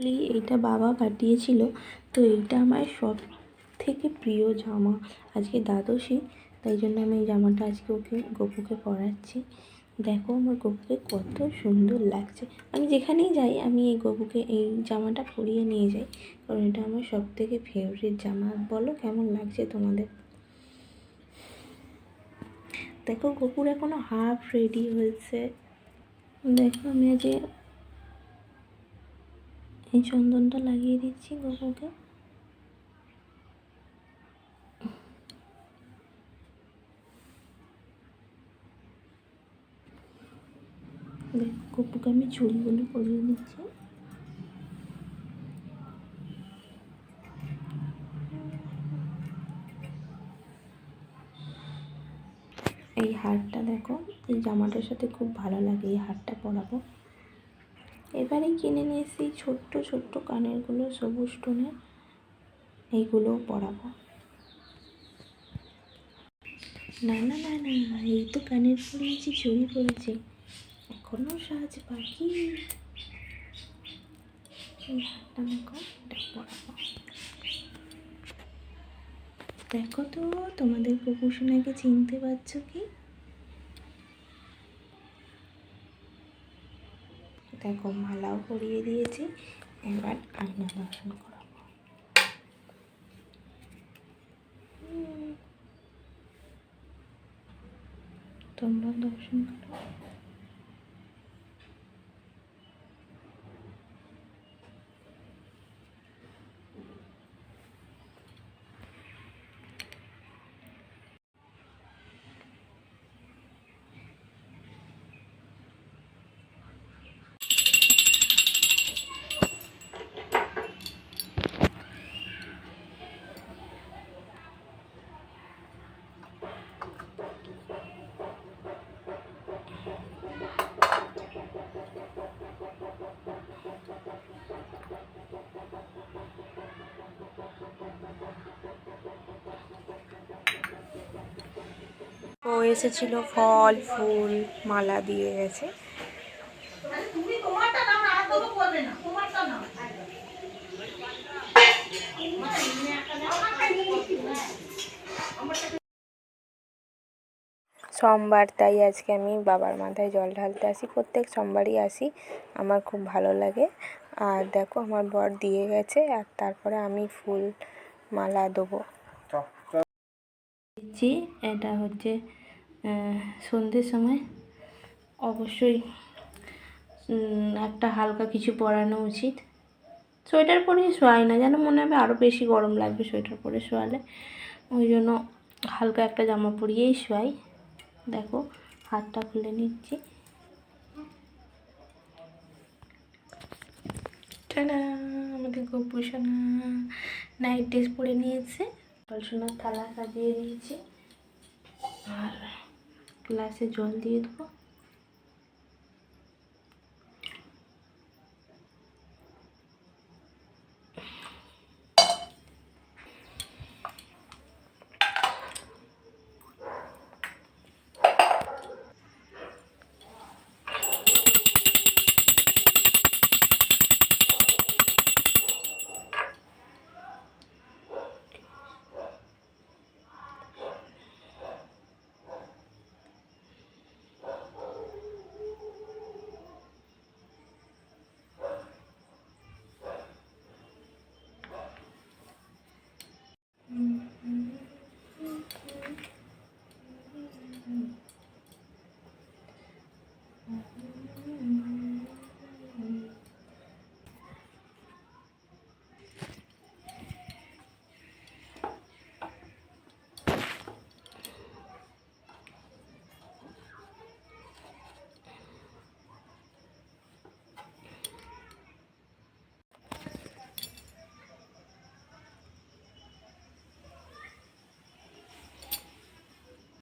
লি এইটা বাবা পাঠিয়েছিল। তো এইটা আমার সব থেকে প্রিয় জামা। আজকে দ্বাদশী, তাই জন্য আমি এই জামাটা আজকে ওকে, গপুকে পরাচ্ছি। দেখো আমার গপুকে কত সুন্দর লাগছে। আমি যেখানেই যাই, আমি এই গপুকে এই জামাটা পরিয়ে নিয়ে যাই। কারণ এটা আমার সব থেকে ফেভারিট জামা। বলো কেমন লাগছে তোমাদের? দেখো, গপুর এখনও হাফ রেডি হয়েছে। দেখো আমি আজকে এই চন্দনটা লাগিয়ে দিচ্ছি গপুকে। গপুকে আমি চুলগুলো করিয়ে দিচ্ছি। এই হারটা দেখো, এই জামাটার সাথে খুব ভালো লাগে, এই হারটা পরাবো। এবারে কিনে নিয়েছি ছোট্ট ছোট্ট কানেরগুলো, সবুজ টোনের এইগুলোও পরাবো। না না না না এই তো কানের পরিয়েছি চুড়ি পরেছি এখনও সাজ এই দেখো তো, তোমাদের কুকুরসোনাকে চিনতে পারছ কি? দেখো মালাও পরিয়ে দিয়েছি এবার আয়না দর্শন করাবো। তোমরা দর্শন করো ও এসেছিল ফল, ফুল, মালা দিয়ে গেছে। সোমবার, তাই আজকে আমি বাবার মাথায় জল ঢালতে আসি। প্রত্যেক সোমবারই আসি, আমার খুব ভালো লাগে। আর দেখো, আমার বর দিয়ে গেছে, আর তারপরে আমি ফুল, মালা দেবো। দিচ্ছি এটা হচ্ছে সন্ধ্যের সময়। অবশ্যই একটা হালকা কিছু পরানো উচিত। সোয়েটার পরে শোয়াই না যেন মনে হবে আরও বেশি গরম লাগবে সোয়েটার পরে শোয়ালে। ওই জন্য হালকা একটা জামা পরিয়েই শোয়াই। দেখো হাতটা খুলে নিচ্ছি। টানা আমাদের গপু সোনা নাইট ড্রেস পরে নিয়েছে। সোনার থালা সাজিয়ে দিয়েছি। আর গ্লাসে জল দিয়ে দেবো